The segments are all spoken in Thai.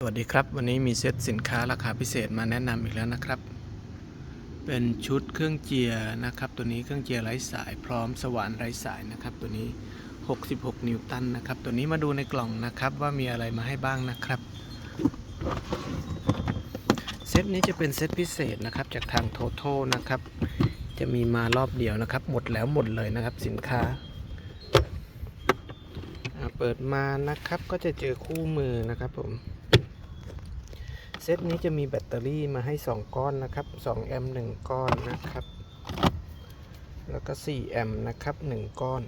สวัสดีครับ วันนี้มีเซตสินค้าราคาพิเศษมาแนะนำอีกแล้วนะครับ เป็นชุดเครื่องเจียร์นะครับ ตัวนี้เครื่องเจียร์ไร้สายพร้อมสว่านไร้สายนะครับ ตัวนี้ 66 นิวตันนะครับ ตัวนี้มาดูในกล่องนะครับว่ามีอะไรมาให้บ้างนะครับ เซตนี้จะเป็นเซตพิเศษนะครับจากทางโทโทนะครับ จะมีมารอบเดียวนะครับ หมดแล้วหมดเลยนะครับสินค้าเปิดมานะครับก็จะเจอคู่มือนะครับผม ซตนี้จะมีแบตเตอรี่มาให้ 2 ก้อนนะครับ 2 แอมป์1ก้อนนะครับ แล้วก็ 4 แอมป์นะครับ 1 ก้อน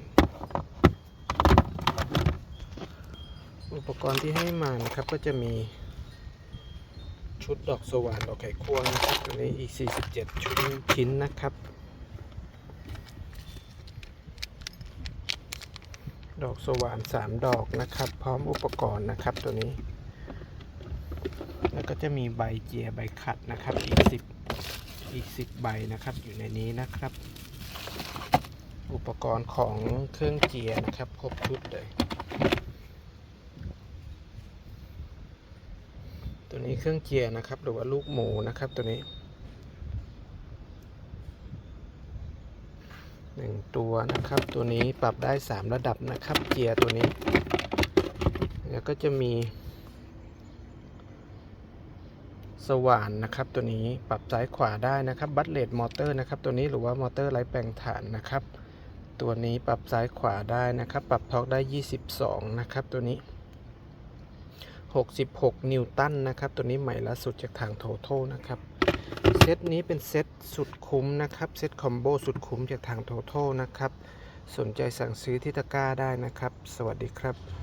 อุปกรณ์ที่ให้มานะครับก็จะมีชุดดอกสว่านดอกไขควงนะครับตัวนี้อีก 47 ชุดชิ้นนะครับ ดอกสว่าน 3 ดอกนะครับ พร้อมอุปกรณ์นะครับตัวนี้ แล้วก็จะมีใบเจียใบขัดนะครับ อีก10อีก10ใบนะครับ อยู่ในนี้นะครับ อุปกรณ์ของเครื่องเจียนะครับ ครบชุดเลย ตัวนี้เครื่องเจียนะครับ หรือว่าลูกหมูนะครับ ตัวนี้หนึ่งตัวนะครับ ตัวนี้ปรับได้ 3 ระดับนะครับเจียตัวนี้ แล้วก็จะมี สว่านนะครับ ตัวนี้ปรับซ้ายขวาได้นะครับ บัตเลดมอเตอร์นะครับ ตัวนี้หรือว่ามอเตอร์ไร้แปลงฐานนะครับ ตัวนี้ปรับซ้ายขวาได้นะครับ ปรับทอร์กได้ 22 นะครับ ตัวนี้ 66 นิวตันนะครับ ตัวนี้ใหม่ล่าสุดจากทางโทโทนะครับ เซตนี้เป็นเซตสุดคุ้มนะครับ เซตคอมโบสุดคุ้มจากทางโทโทนะครับ สนใจสั่งซื้อที่ตะกร้าได้นะครับ สวัสดีครับ